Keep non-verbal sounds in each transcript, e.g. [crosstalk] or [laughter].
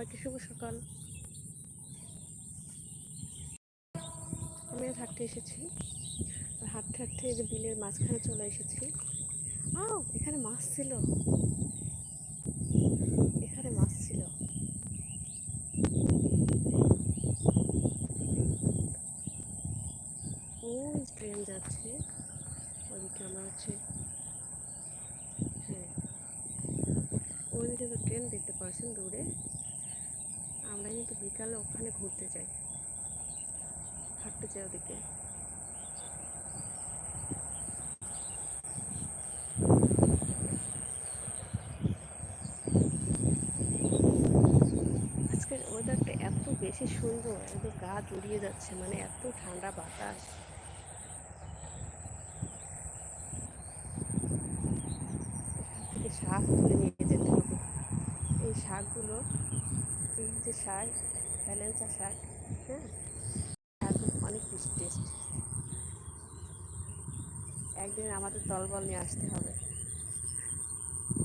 সবাইকে শুভ সকাল। আমি হাঁটতে এসেছি। হাঁটতে হাঁটতে এই যে বিলের মাঝখানে চলে এসেছি। আও, এখানে মাছ ছিল। এখানে মাছ ছিল। ওই ট্রেন যাচ্ছে। ওদিকে আমার হচ্ছে হ্যাঁ। ওইদিকে তো ট্রেন দেখতে পাচ্ছেন দূরে। কিন্তু বিকালে ওখানে ঘুরতে যাই। হাঁটতে যাই ওদিকে। আজকের ওয়েদারটা এত বেশি সুন্দর একদম গা জড়িয়ে যাচ্ছে মানে এত ঠান্ডা বাতাস এখান থেকে শাক তুলে নিয়ে যেতে হবে এই শাকগুলো এই যে শাক ভ্যালেন্সা শাক হ্যাঁ? শাকগুলো অনেক বেশি টেস্ট একদিন আমাদের দলবল নিয়ে আসতে হবে।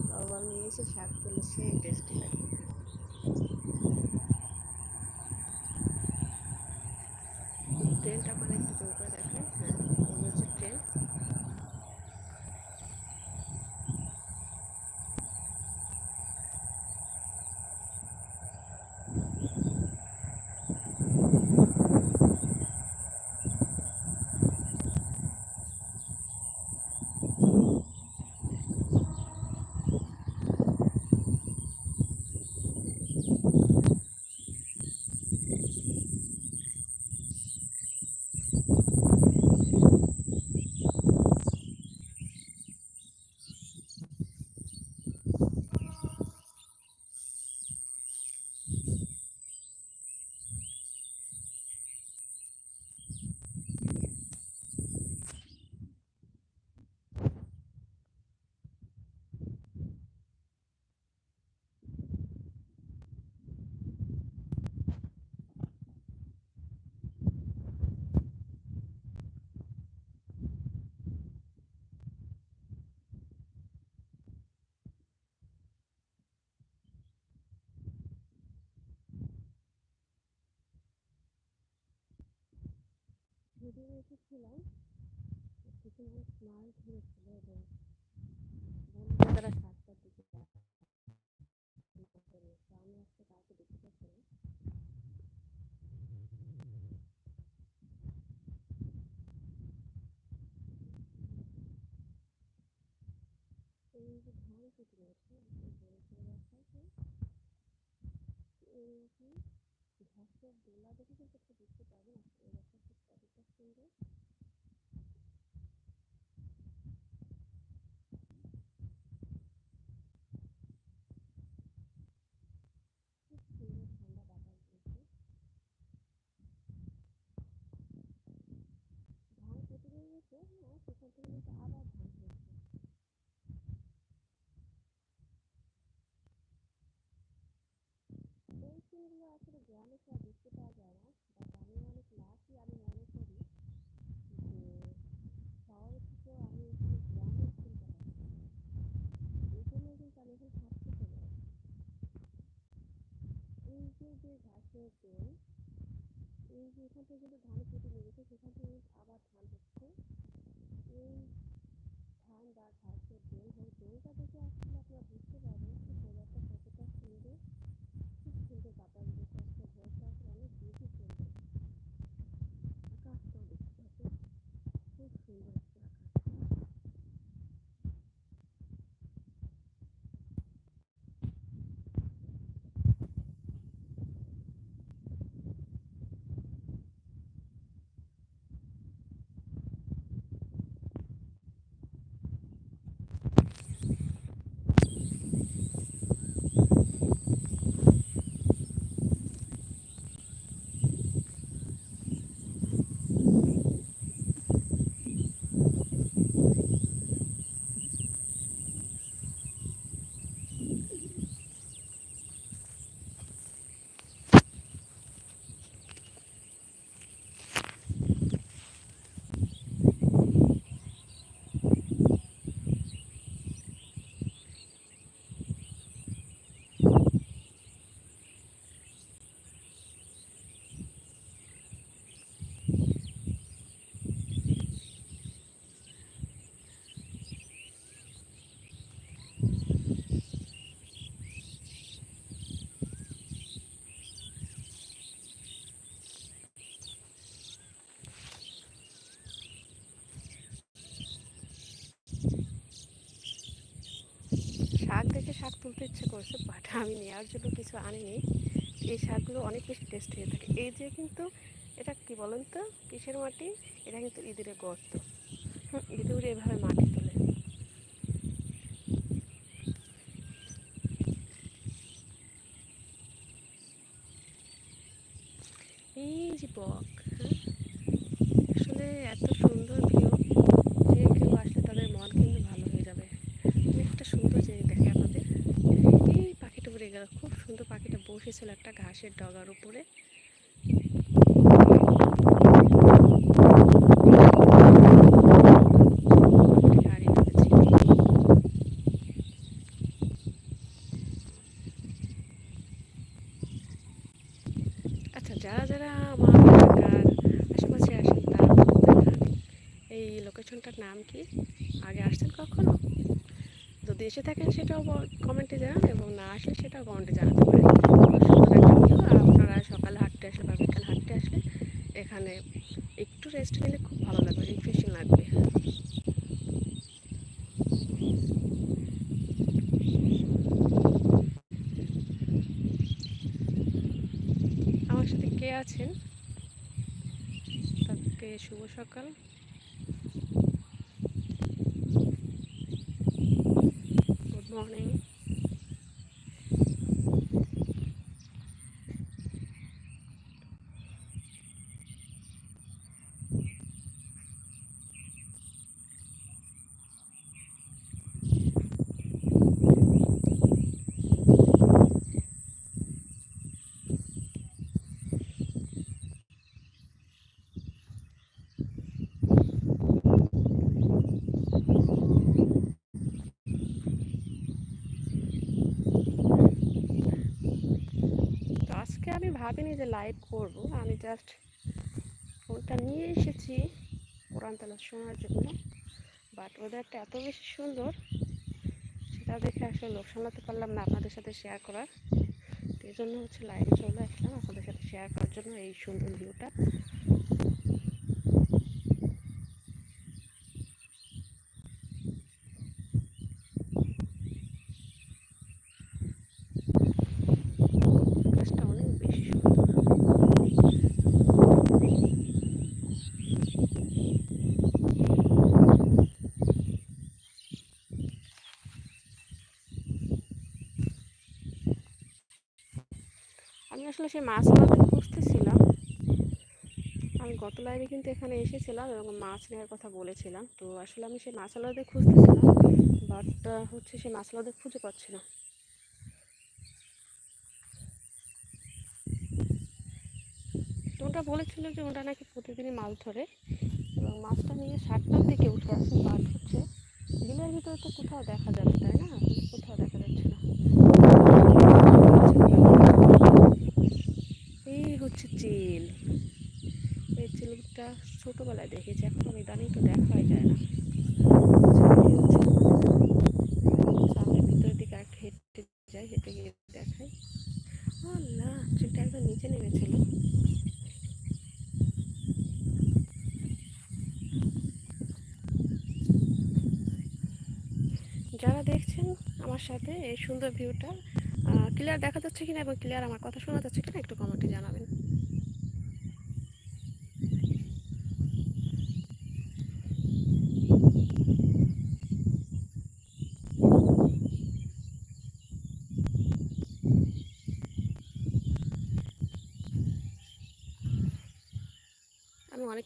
দলবল নিয়ে এসে শাক তুলে সেই টেস্টি লাগে ট্রেনটা মানে একটু জোর করে দেখায় হ্যাঁ এই হচ্ছে ট্রেন যদিও এসেছিলাম কিছু মানুষ মাছ এবং তারা সাতটার দিকে আমি আজকে কাউকে দেখতে পাচ্ছি এই যে ধান কেটে এইরকম ঘাসের দোলা দেখে কিন্তু একটু বুঝতে পারবেন সুন্দর ধান কেটে নিয়ে গেছে হ্যাঁ সেখান থেকে আবার ধান হয়েছে এই ফুলগুলো আসলে গ্রামে ছাড়া দেখতে পাওয়া যায় না বাট আমি অনেক লাকি আমি মনে করি যে শহরের থেকেও আমি এখানে গ্রামের ফুলটা পাচ্ছি এই জন্যই কিন্তু আমি এখন থাকতে চলে আসি এই যে যে এখান থেকে কিন্তু ধান কেটে নিয়ে গেছে সেখান থেকে কিন্তু আবার ধান হচ্ছে এই ধান বা ঘাসের তেল হয় তেলটা দেখে আসলে আপনারা বুঝতে পারবেন যে পরিবারটা কতটা সুন্দর খুব সুন্দর বাতাস দিচ্ছে আজকে ভোরটা আসলে অনেক বেশি সুন্দর আকাশটাও দেখতে পাচ্ছেন খুব সুন্দর আজকে আকাশটা তুলতে ইচ্ছে করছে বাট আমি নেওয়ার জন্য কিছু আনিনি। এই শাকগুলো অনেক বেশি টেস্ট হয়ে থাকে। এই যে কিন্তু এটা কি বলেন তো? কিসের মাটি? এটা কিন্তু ইঁদুরে গর্ত। ইঁদুর এভাবে মাটি তোলে। এই যে বক হ্যাঁ আসলে এত সুন্দর ভিউ যে কেউ আসলে তাদের মন কিন্তু ভালো হয়ে যাবে আমি একটা সুন্দর জিনিস দেখে আপনাদের এই পাখিটা উড়ে গেল খুব সুন্দর পাখিটা বসেছিল একটা ঘাসের ডগার উপরে। আচ্ছা যারা যারা আমার আশেপাশে আসেন, তারা এই লোকেশনটার নাম কি? আগে আসছেন কখনো? যদি এসে থাকেন সেটাও কমেন্টে জানান এবং না আসলে সেটাও কমেন্টে জানাতে পারেন। আর আপনারা সকালে হাঁটতে আসলে বা বিকালে হাঁটতে আসলে এখানে একটু রেস্ট নিলে খুব ভালো লাগবে রিফ্রেশিং লাগবে। আমার সাথে কে আছেন? তাদেরকে শুভ সকাল গুড মর্নিং তো আজকে আমি ভাবিনি যে লাইভ করব। আমি জাস্ট ফোনটা নিয়ে এসেছি কোরআন তালা শোনার জন্য। বাট ওদেরটা এত বেশি সুন্দর, সেটা দেখে আসলে লোক শোনাতে পারলাম না আপনাদের সাথে শেয়ার করার। এই জন্য হচ্ছে লাইভে চলে আসলাম আপনাদের সাথে শেয়ার করার জন্য এই সুন্দর ভিউটা আকাশটা অনেক বেশি সুন্দর আমি আসলে সেই মাছ আমাদের খুঁজতেছিলাম, আমি গত লাইভে কিন্তু এখানে এসেছিলাম এবং মাছ নেওয়ার কথা বলেছিলাম। তো আসলে আমি সেই মাছওয়ালাদের খুঁজতেছিলাম বাট হচ্ছে সেই মাছওয়ালাদের খুঁজে পাচ্ছি না। ওটা বলেছিল যে ওটা নাকি প্রতিদিনই মাছ ধরে এবং মাছটা নিয়ে সাতটার দিকে উঠে আসে বাট হচ্ছে বিলের ভিতরে তো কোথাও দেখা যাবে তাই না কোথাও দেখা যাচ্ছে না এই হচ্ছে চিল এই চিলটা ছোটবেলায় দেখেছি, এখন ইদানিং তো দেখাই যায় না। সামনের ভিতরের দিকে একটা হেঁটে যাই, হেঁটে গিয়ে দেখাই। আল্লাহ চিলটা একদম নিচে নেমেছিল। যারা দেখছেন আমার সাথে এই সুন্দর ভিউটা ক্লিয়ার দেখা যাচ্ছে কিনা এবং ক্লিয়ার আমার কথা শোনা যাচ্ছে কিনা একটু কমেন্টে জানাবেন।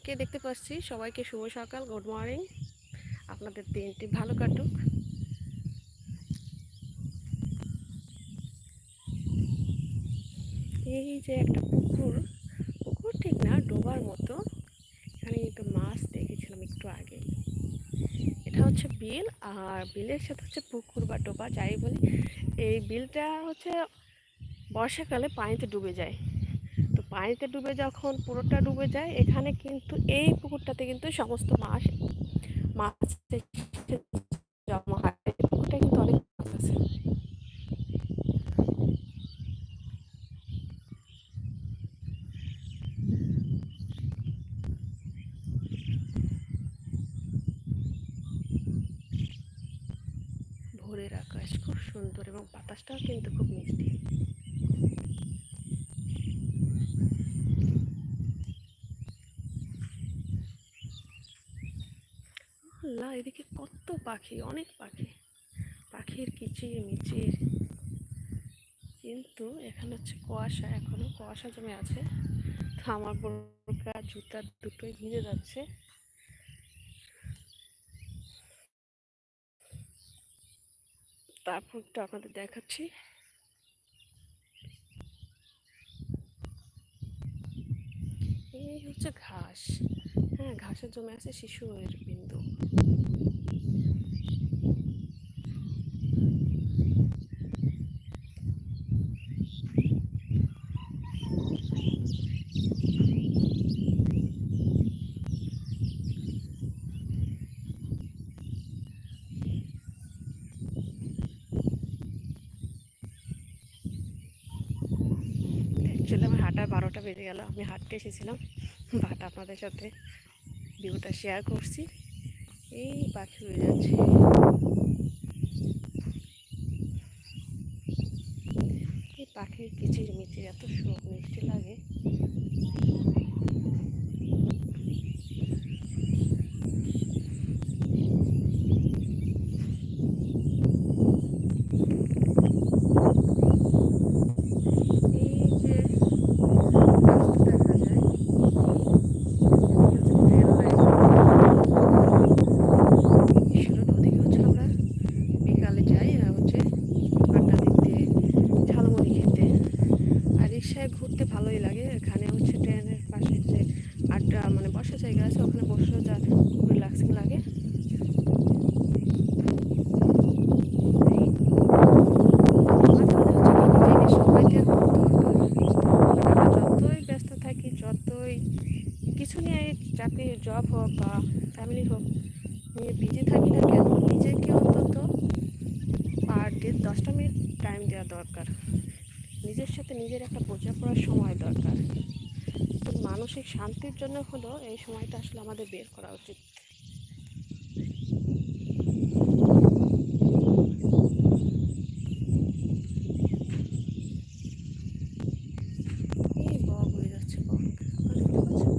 আমি দেখতে পাচ্ছি সবাইকে শুভ সকাল গুড মর্নিং আপনাদের দিনটি ভালো কাটুক। এই যে একটা পুকুর পুকুর ঠিক না, ডোবার মতো। এখানে কিন্তু মাছ দেখেছিলাম একটু আগে। এটা হচ্ছে বিল, আর বিলের সাথে হচ্ছে পুকুর বা ডোবা, যাই বলি। এই বিলটা হচ্ছে বর্ষাকালে পানিতে ডুবে যায়। পানিতে ডুবে যখন পুরোটা ডুবে যায়, এখানে কিন্তু এই পুকুরটাতে কিন্তু সমস্ত মাছ মাছ জমা হয়। পুকুরটা কিন্তু অনেক মাছ আছে। ভোরের আকাশ খুব সুন্দর সুন্দর এবং বাতাসটাও কিন্তু খুব মিষ্টি। আল্লাহ, এদিকে কত পাখি, অনেক পাখি। পাখির কিচির মিচির। কিন্তু এখানে হচ্ছে কুয়াশা, এখনও কুয়াশা জমে আছে। তো আমার বোরকা জুতা দুটোই ভিজে যাচ্ছে। তারপর আপনাদের দেখাচ্ছি। এই হচ্ছে ঘাস। হ্যাঁ ঘাসে জমে আছে শিশুর বিন্দু অ্যাকচুয়ালি আমার হাঁটার বারোটা বেজে গেল, আমি হাঁটতে এসেছিলাম। বাট আপনাদের সাথে ভিউটা শেয়ার করছি। এই পাখি উড়ে যাচ্ছে। এই পাখির কিচির মিচির এত সুখ মিষ্টি লাগে এই যে রাস্তা দেখা যায় রেল লাইন ঈশ্বরের ওদিকে হচ্ছে আমরা বিকালে যাই আর হচ্ছে আড্ডা দিতে ঝালমুড়ি খেতে আর রিক্সায় ঘুরতে ভালোই লাগে এখানে হচ্ছে ট্রেনের পাশে যে আড্ডা মানে বসার জায়গা আছে ওখানে বসেও যা খুব রিল্যাক্সিং লাগে সবাইকে আমরা যতই ব্যস্ত থাকি যতই কিছু নিয়ে চাকরি জব হোক বা ফ্যামিলি হোক নিয়ে বিজি থাকি না কেন নিজেকে অন্তত পার ডে দশটা মিনিট টাইম দেওয়া দরকার নিজের সাথে নিজের একটা বোঝাপড়ার সময় দরকার তো মানসিক শান্তির জন্য হলো এই সময়টা আসলে আমাদের বের করা উচিত এই বক উড়ে যাচ্ছে বক ওখানে দেখতে পাচ্ছেন?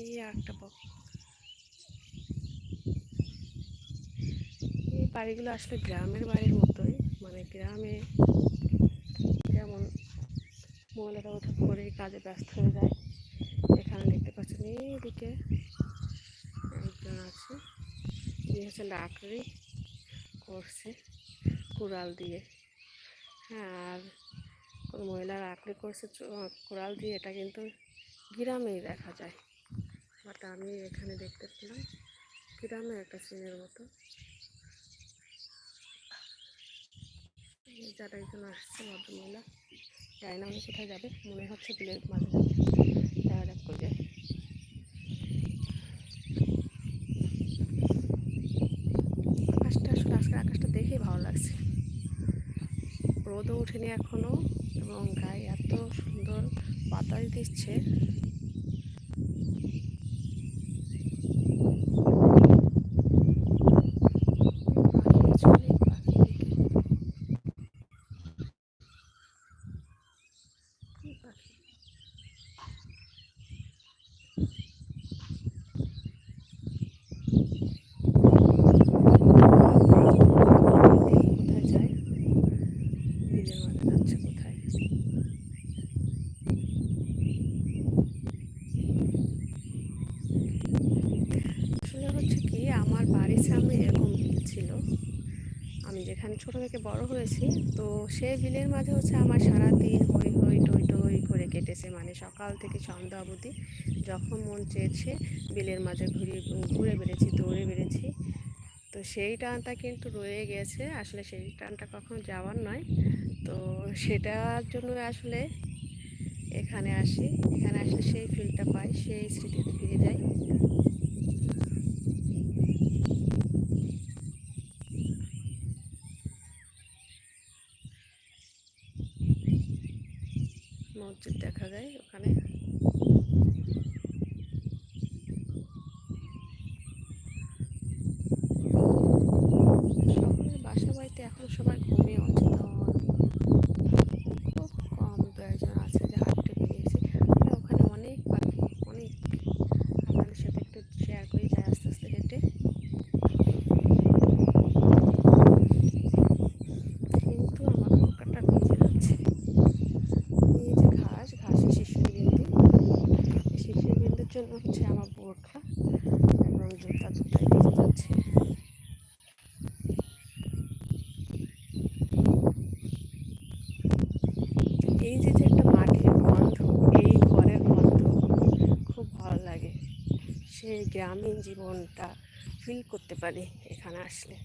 এই একটা বক এই বাড়িগুলো আসলে গ্রামের বাড়ির মতোই। মানে গ্রামে যেমন মহিলারা ওঠা করে কাজে ব্যস্ত হয়ে যায়, এখানে দেখতে পাচ্ছেন এইদিকে একজন আছে। যিনি হচ্ছে লাকড়ি করছে কুড়াল দিয়ে। হ্যাঁ আর কোনো মহিলা লাকড়ি করছে কুড়াল দিয়ে, এটা কিন্তু গ্রামেই দেখা যায়। বাট আমি এখানে দেখতে পেলাম গ্রামে একটা সিনের মতো। যারা একজন আসছে ভদ্রমহিলা, জানি না উনি কোথায় যাবে, মনে হচ্ছে বিলের মাঝে যাবে দেখা যাক করে আকাশটা আসলে আজকে আকাশটা দেখেই ভালো লাগছে। রোদও ওঠেনি এখনও এবং গায়ে এত সুন্দর বাতাস দিচ্ছে পাখি চলে পাখি দেখে কি পাখি দেখি কোথায় যায় বিলের মাঝে যাচ্ছে কোথায় আসলে হচ্ছে কি আমার বাড়ির সামনে এরকম বিল ছিল আমি যেখানে ছোটো থেকে বড় হয়েছি। তো সেই বিলের মাঝে হচ্ছে আমার সারা দিন হই হই টই টই করে কেটেছে। মানে সকাল থেকে সন্ধ্যা অবধি যখন মন চেয়েছে বিলের মাঝে ঘুরে ঘুরে বেড়েছি, দৌড়ে বেড়েছি। তো সেই টানটা কিন্তু রয়ে গেছে। আসলে সেই টানটা কখনো যাওয়ার নয়। তো সেটার জন্য আসলে এখানে আসি। এখানে আসলে সেই ফিলটা পাই, সেই স্মৃতিতে ফিরে যাই। দেখা যায় ওখানে জন্য হচ্ছে আমার বোরখা এবং জুতা দুটাই ভিজে যাচ্ছে এই যে যে একটা মাটির গন্ধ এই ঘরের গন্ধ খুব ভালো লাগে সেই গ্রামীণ জীবনটা ফিল করতে পারি এখানে আসলে।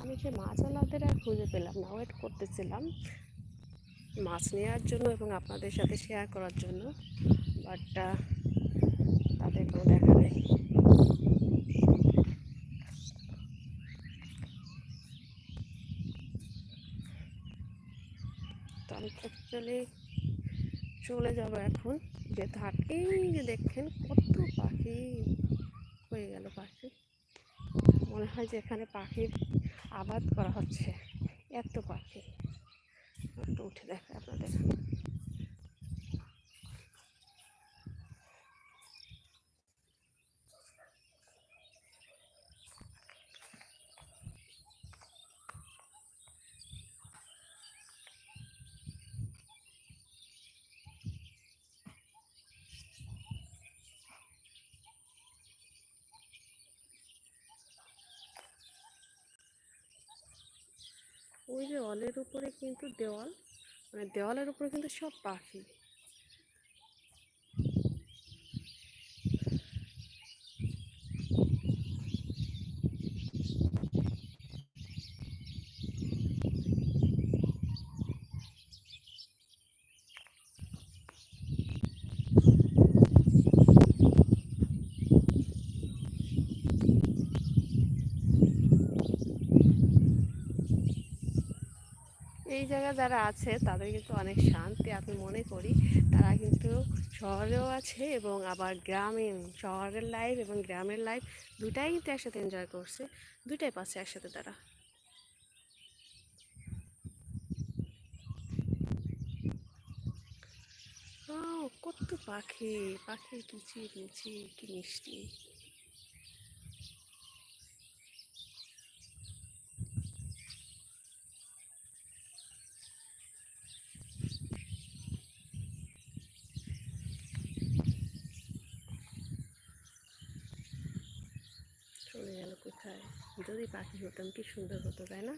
আমি সে মাছওয়ালাদের আর খুঁজে পেলাম না ওয়েট করতেছিলাম। মাছ নেওয়ার জন্য এবং আপনাদের সাথে শেয়ার করার জন্য বাট তাদের কোনো দেখা নেই তো আমি অ্যাকচুয়ালি চলে যাব এখন। যে হাট এই যে দেখেন কত পাখি হয়ে গেল পাখি। মনে হয় যে এখানে পাখির আবাদ করা হচ্ছে। এত পাখি। একটু উঠে দেখে আপনাদের। অলের উপরে কিন্তু দেওয়াল মানে দেওয়ালের উপরে কিন্তু সব পাখি। এই জায়গায় যারা আছে, তাদের কিন্তু অনেক শান্তি আমি মনে করি। তারা কিন্তু শহরেও আছে এবং আবার গ্রামে, শহরের লাইফ এবং গ্রামের লাইফ দুটাই কিন্তু একসাথে এনজয় করছে। দুটাই পাচ্ছে একসাথে তারা। কত পাখি! পাখির কিচির মিচির কি মিষ্টি। কোথায়? যদি পাখি হতাম কি সুন্দর হতো তাই না?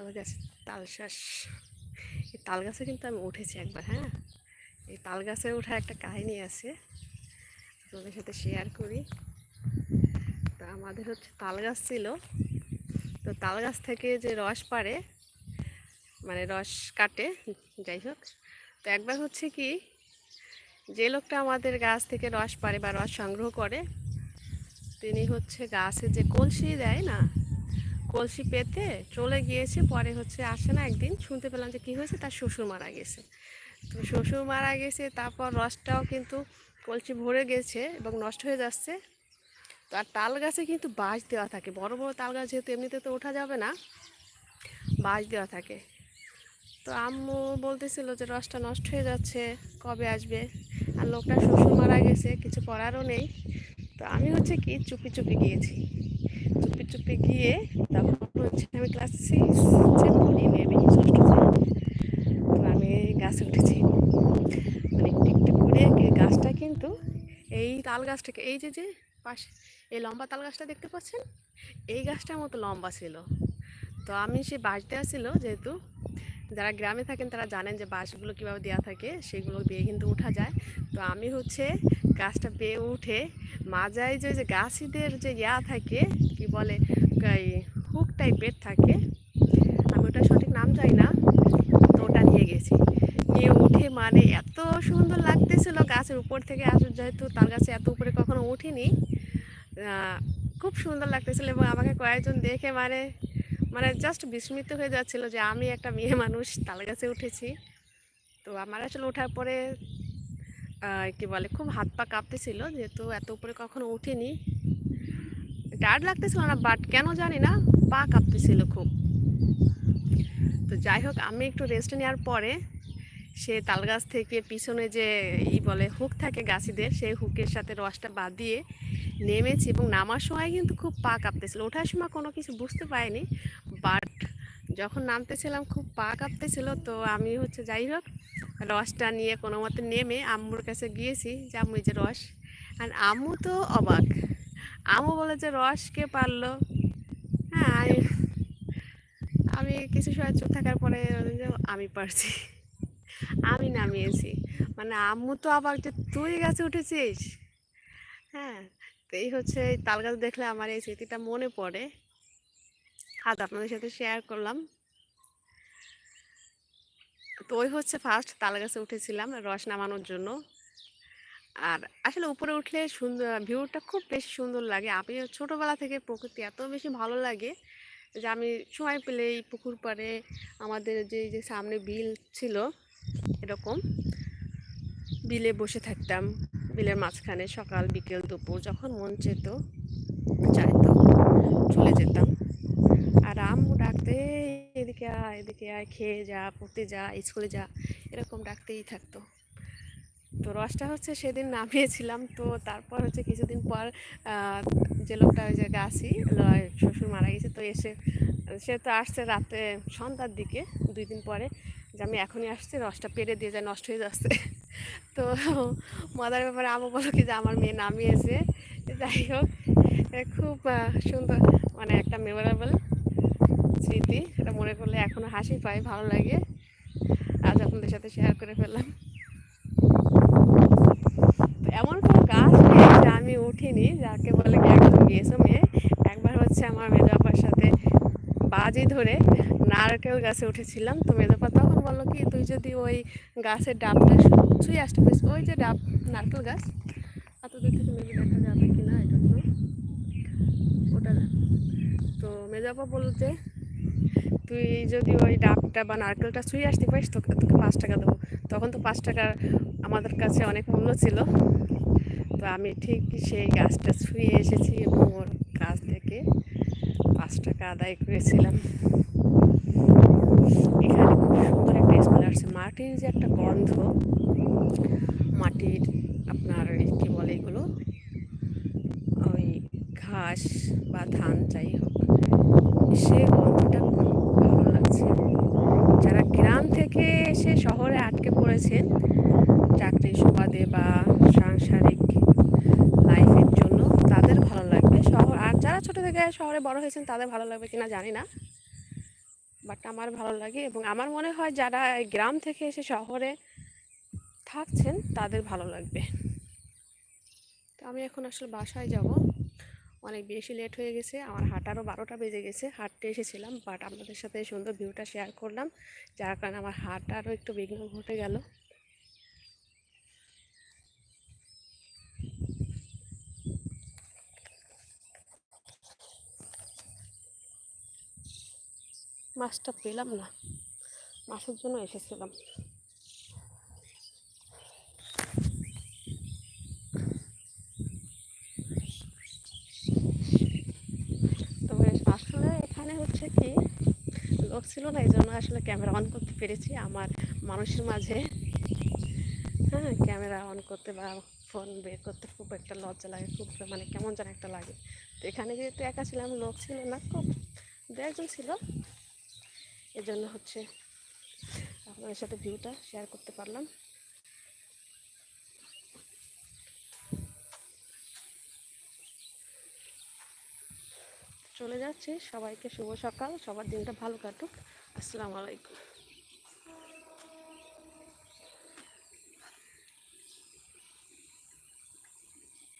তাল গাছ তাল শ্বাস এই তাল গাছে কিন্তু আমি উঠেছি একবার হ্যাঁ? এই তাল গাছে ওঠার একটা কাহিনী আছে, আপনাদের সাথে শেয়ার করি। তো আমাদের হচ্ছে তাল গাছ ছিল। তো তাল গাছ থেকে যে রস পারে মানে রস কাটে, যাই হোক। তো একবার হচ্ছে কি, যে লোকটা আমাদের গাছ থেকে রস পারে বা রস সংগ্রহ করে, তিনি হচ্ছে গাছে যে কলসি দেয় না কলসি পেতে চলে গিয়েছে, পরে হচ্ছে আসে না একদিন। শুনতে পেলাম যে কী হয়েছে? তার শ্বশুর মারা গেছে। তো শ্বশুর মারা গেছে, তারপর রসটাও কিন্তু কলসি ভরে গেছে এবং নষ্ট হয়ে যাচ্ছে। তো আর তাল গাছে কিন্তু বাঁশ দেওয়া থাকে। বড় বড় তাল গাছ যেহেতু এমনিতে তো ওঠা যাবে না, বাঁশ দেওয়া থাকে। তো আম্মু বলতেছিল যে রসটা নষ্ট হয়ে যাচ্ছে, কবে আসবে? আর লোকটা শ্বশুর মারা গেছে, কিছু করারও নেই। তো আমি হচ্ছে কি চুপি চুপি গিয়েছি। চুপি গিয়ে তখন হচ্ছে আমি ক্লাস সিক্স পড়ি মেবি ষষ্ঠ তো আমি গাছে উঠেছি। মানে একটু করে গাছটা কিন্তু এই তাল গাছটাকে, এই যে যে পাশে এই লম্বা তাল গাছটা দেখতে পাচ্ছেন? এই গাছটার মতো লম্বা ছিল। তো আমি সে বাড়িতে দেওয়া ছিল যেহেতু যারা গ্রামে থাকেন তারা জানেন যে বাঁশগুলো কীভাবে দেওয়া থাকে, সেগুলো বেয়ে কিন্তু উঠা যায়। তো আমি হচ্ছে গাছটা বেয়ে উঠে মাজায় যে যে গাছিদের যে ইয়া থাকে, কি বলে হুক টাইপের থাকে, আমি ওটা সঠিক নাম জানি না, তো ওটা নিয়ে গেছি। নিয়ে উঠে মানে এত সুন্দর লাগতেছিল গাছের উপর থেকে আসলে যেহেতু তার কাছে এত উপরে কখনো উঠিনি খুব সুন্দর লাগতেছিল এবং আমাকে কয়েকজন দেখে মানে মানে জাস্ট বিস্মিত হয়ে যাচ্ছিল যে আমি একটা মেয়ে মানুষ, তাল গাছে উঠেছি। তো আমার আসলে ওঠার পরে কি বলে, খুব হাত পা কাঁপতেছিল যেহেতু এত উপরে কখনো উঠিনি। টায়ার্ড লাগতেছিল না বাট কেন জানি না, পা কাঁপতেছিল খুব। তো যাই হোক, আমি একটু রেস্ট নেওয়ার পরে সে তাল গাছ থেকে পিছনে যে ই বলে হুক থাকে গাছিদের, সেই হুকের সাথে রসটা বাদ দিয়ে নেমেছি এবং নামার সময় কিন্তু খুব পা কাঁপতেছিল। ওঠার সময় কোনো কিছু বুঝতে পারিনি বাট যখন নামতেছিলাম খুব পা কাঁপতেছিল, তো আমি হচ্ছে যাই হোক, রসটা নিয়ে কোনো মতে নেমে আম্মুর কাছে গিয়েছি যে, আম্মু যে রস। আর আম্মু তো অবাক। আম্মু বলে যে, রস কে পারল? হ্যাঁ আমি কিছু সময় চুপ থাকার পরে আমি পারছি। আমি নামিয়েছি। মানে আম্মু তো আবার যে তুই গাছে, উঠেছিস? হ্যাঁ তো এই হচ্ছে এই তাল গাছ দেখলে আমার এই স্মৃতিটা মনে পড়ে। আজ আপনাদের সাথে শেয়ার করলাম। তো ওই হচ্ছে ফার্স্ট তাল গাছে উঠেছিলাম রস নামানোর জন্য। আর আসলে উপরে উঠলে সুন্দর, ভিউটা খুব বেশি সুন্দর লাগে। আমি ছোটোবেলা থেকে প্রকৃতি এত বেশি ভালো লাগে যে আমি সময় পেলে এই পুকুর পাড়ে আমাদের যে যে সামনে বিল ছিল এরকম। বিলে বসে থাকতাম, বিলের মাঝখানে সকাল, বিকেল, দুপুর, যখন মন চেত, চাইতো, চলে যেতাম। আর আম্মু ডাকতে, এদিকে আয় এদিকে আয়, খেয়ে যা, পড়তে যা, স্কুলে যা, এরকম ডাকতেই থাকতো। তো রসটা হচ্ছে সেদিন নামিয়েছিলাম। তো তারপর হচ্ছে কিছুদিন পর যে লোকটা ওই যে গাছি শ্বশুর মারা গেছে, তো এসে, সে তো আসছে রাতে সন্ধ্যার দিকে, দুই দিন পরে। যে আমি এখনই আসছি, রসটা পেরে দিয়ে যায়, নষ্ট হয়ে যাচ্ছে। [laughs] তো মজার ব্যাপারে আমু বলো কি যে আমার মেয়ে নামিয়েছে। যাই হোক খুব সুন্দর মানে একটা মেমোরেবল স্মৃতি। সেটা মনে করলে এখনও হাসি পায় ভালো লাগে। আজ আপনাদের সাথে শেয়ার করে ফেললাম। এমন কোনো গাছ আমি উঠিনি, যাকে বলে কি একদম গিয়েছো মেয়ে? একবার হচ্ছে আমার মেজাপার সাথে বাজি ধরে নারকেল গাছে উঠেছিলাম। তো মেজাপা তখন বলল কি, তুই যদি ওই গাছের ডাবটা ছুঁয়ে আসতে পারিস ওই যে ডাব, নারকেল গাছ এত দূর থেকে মেবি দেখা যাবে কি না এটা তো। ওটা না। তো মেজাপা বলল যে, তুই যদি ওই ডাবটা বা নারকেলটা ছুঁয়ে আসতে পারিস, তোকে তোকে পাঁচ টাকা দেবো। তখন তো পাঁচ টাকা আমাদের কাছে অনেক মূল্য ছিল। তো আমি ঠিক সেই গাছটা ছুঁয়ে এসেছি এবং ওর পাঁচ টাকা আদায় করেছিলাম। এখানে খুব সুন্দর একটা স্মেল আসছে। মাটির যে একটা গন্ধ, মাটির আপনার কী বলে এগুলো? ওই ঘাস বা ধান যাই হোক, সে গন্ধটা খুব ভালো লাগছে। যারা গ্রাম থেকে এসে শহরে আটকে পড়েছেন চাকরির সুবাদে বা সাংসারিক লাইফের জন্য তাদের ভালো লাগবে শহর আর যারা শহরে বড় হয়েছেন তাদের ভালো লাগবে কিনা জানি না। বাট আমার ভালো লাগে এবং আমার মনে হয় যারা গ্রাম থেকে এসে শহরে থাকছেন, তাদের ভালো লাগবে। তো আমি এখন আসলে বাসায় যাব। অনেক বেশি লেট হয়ে গেছে, আমার হাঁটারও বারোটা বেজে গেছে, হাঁটতে এসেছিলাম বাট আপনাদের সাথে সুন্দর ভিউটা শেয়ার করলাম, যার কারণে আমার হাঁটারও একটু বিঘ্ন ঘটে গেল। মাছটা পেলাম না। মাছের জন্য এসেছিলাম। তবে আসলে এখানে হচ্ছে কি, লোক ছিল না, এই জন্য আসলে ক্যামেরা অন করতে পেরেছি। আমার মানুষের মাঝে হ্যাঁ ক্যামেরা অন করতে বা ফোন বের করতে খুব একটা লজ্জা লাগে, খুব মানে কেমন যেন একটা লাগে। তো এখানে যেহেতু একা ছিলাম, লোক ছিল না খুব। দু একজন ছিল। এজন্য হচ্ছে আপনাদের সাথে ভিউটা শেয়ার করতে পারলাম। চলে যাচ্ছি সবাইকে শুভ সকাল, সবার দিনটা ভালো কাটুক। আসসালামু আলাইকুম।